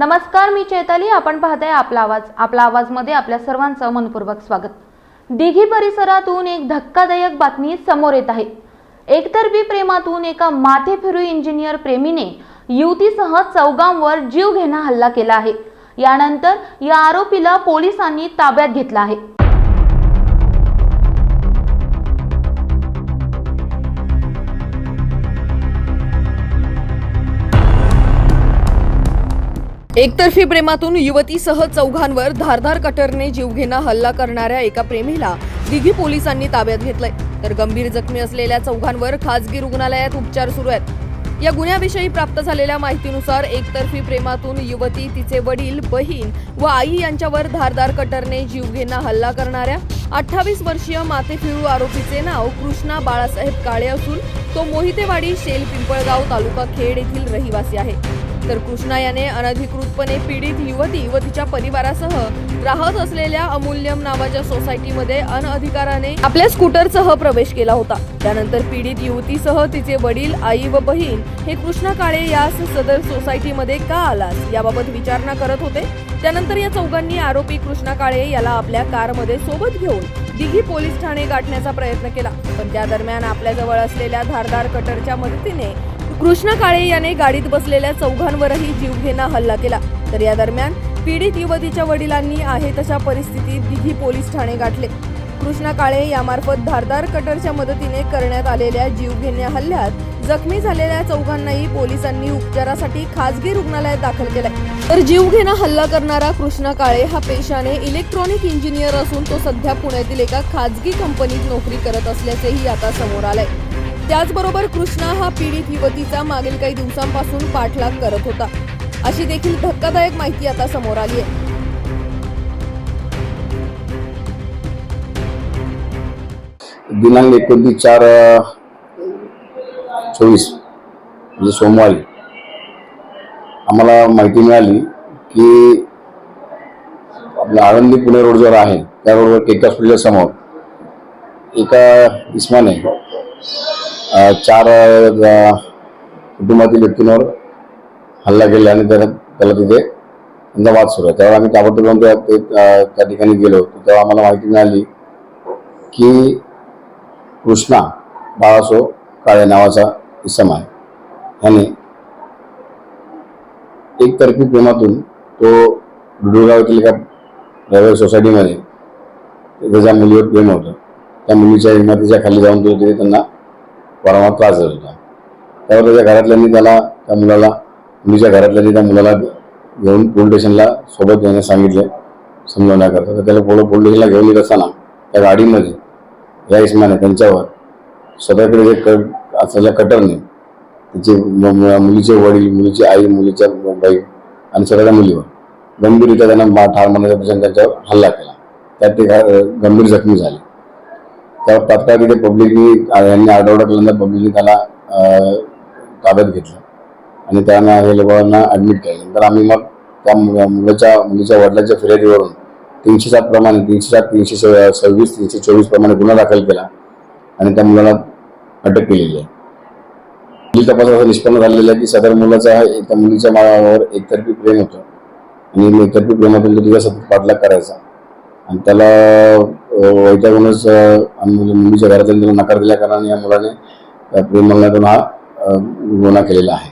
नमस्कार मी चैताली. आपण पाहताय आपला आवाज. आपला आवाजमध्ये आपल्या सर्वांचं मनपूर्वक स्वागत. दिघी परिसरातून एक धक्कादायक बातमी समोर येत आहे. एकतर्फी प्रेमातून एका माथे फिरू इंजिनियर प्रेमीने युवतीसह चौगांवर जीव घेणा हल्ला केला आहे. यानंतर या आरोपीला पोलिसांनी ताब्यात घेतला आहे. एकतर्फी प्रेमातून युवतीसह चौघांवर धारधार कटरने जीवघेणा हल्ला करणाऱ्या एका प्रेमीला दिघी पोलिसांनी ताब्यात घेतलंय. तर गंभीर जखमी असलेल्या चौघांवर खासगी रुग्णालयात उपचार सुरू आहेत. या गुन्ह्याविषयी प्राप्त झालेल्या माहितीनुसार एकतर्फी प्रेमातून युवती तिचे वडील बहीण व आई यांच्यावर धारदार कटरने जीवघेणा हल्ला करणाऱ्या अठ्ठावीस वर्षीय मातेफिळू आरोपीचे नाव कृष्णा बाळासाहेब काळे असून तो मोहितेवाडी शेल पिंपळगाव तालुका खेड येथील रहिवासी आहे. तर कृष्णा याने अनधिकृतपणे पीडित युवती व तिच्या परिवारासह राहत असलेल्या अमूल्यम नावाच्या सोसायटीमध्ये अनअधिकाराने आपल्या स्कूटरसह प्रवेश केला होता. त्यानंतर पीडित युवतीसह तिचे वडील आई व बहीण हे कृष्णा काळे यास सदर सोसायटीमध्ये का आलास याबाबत विचारणा करत होते. त्यानंतर या चौघांनी आरोपी कृष्णा काळे याला आपल्या कारमध्ये सोबत घेऊन दिघी पोलीस ठाणे गाठण्याचा प्रयत्न केला. पण त्या दरम्यान आपल्याजवळ असलेल्या धारदार कटरच्या मदतीने कृष्ण काळे याने गाडीत बसलेल्या चौघांवरही जीवघेणा हल्ला केला. तर या दरम्यान पीडित युवतीच्या वडिलांनी आहे तशा परिस्थितीत दिघी पोलीस ठाणे गाठले. कृष्णा काळे यामार्फत धारदार कटरच्या मदतीने करण्यात आलेल्या जीवघेण्या हल्ल्यात जखमी झालेल्या चौघांनाही पोलिसांनी उपचारासाठी खासगी रुग्णालयात दाखल केलाय. तर जीवघेणा हल्ला करणारा कृष्णा काळे हा पेशाने इलेक्ट्रॉनिक इंजिनियर असून तो सध्या पुण्यातील एका खासगी कंपनीत नोकरी करत असल्याचेही आता समोर आलंय. त्याचबरोबर कृष्णा हा पीडित युवतीचा मागील काही दिवसांपासून पाठलाग करत होता. अशी देखील धक्कादायक माहिती आता समोर आली आहे. दिनांक एकोणतीस चार चोवीस म्हणजे सोमवारी. आम्हाला माहिती मिळाली की आपल्या आळंदी पुणे रोड जवळ आहे त्या रोडवर केक हॉस्पिटलच्या समोर एका इस्माने चार कुटुंबातील व्यक्तींवर हल्ला केला आणि त्याला त्याला तिथे त्यांचा वाद सुरू आहे. त्यावेळेला आम्ही ताबडतोब जाऊन त्या ते- त्या ठिकाणी गेलो तेव्हा आम्हाला माहिती मिळाली की कृष्णा बाळासो काळे नावाचा इसम आहे. ह्याने एकतर्फी प्रेमातून तो डुडुगाव येथील एका रहिवासी सोसायटीमध्ये त्याच्या मुलीवर प्रेम होतं त्या मुलीच्या इमारतीच्या खाली जाऊन तो तिथे त्यांना वारंवार त्रास झाला होता त्यामुळे त्याच्या घरातल्यांनी त्याला त्या मुलाला मुलीच्या घरातल्यांनी त्या मुलाला घेऊन पोलीस स्टेशनला सोबत येण्यास सांगितले समजवण्याकरता. तर त्याला पोलीस पोलीस स्टेशनला घेऊन येत असताना त्या गाडीमध्ये या इस्माने त्यांच्यावर स्वतःकडे जे कट असलेल्या कटरने तिचे मुलीचे वडील मुलीची आई मुलीच्या बाई आणि सगळ्या मुलीवर गंभीररित्या त्यांना मा ठार मारण्याचा प्रसंग त्यांच्यावर हल्ला केला. त्यात ते गंभीर जखमी झाले. त्यावर तात्काळ तिथे पब्लिकनी यांनी आरडाओरडा केल्यानंतर पब्लिकनी त्याला ताब्यात घेतलं. आणि त्यांना हे लोकांना ॲडमिट केलं. नंतर आम्ही मग त्या मुलाच्या मुलीच्या वडिलांच्या फिर्यादीवरून तीनशे सात प्रमाणे तीनशे सात तीनशे सव्वीस तीनशे चोवीस प्रमाणे गुन्हा दाखल केला आणि त्या मुलाला अटक केलेली आहे. मुली तपासाचं निष्पन्न झालेलं आहे की सदर मुलाचा त्या एका मुलीच्या मागावर एकतर्फी प्रेम होतं आणि एकतर्फी प्रेमातून तो तिचा सतत पाठलाग करायचा. आणि त्याला अं, वैतागूनच म्हणजे मुलीच्या घरातून त्याला नकार दिल्या कारणाने या मुलाने अं, प्रेम हा गुन्हा केलेला आहे.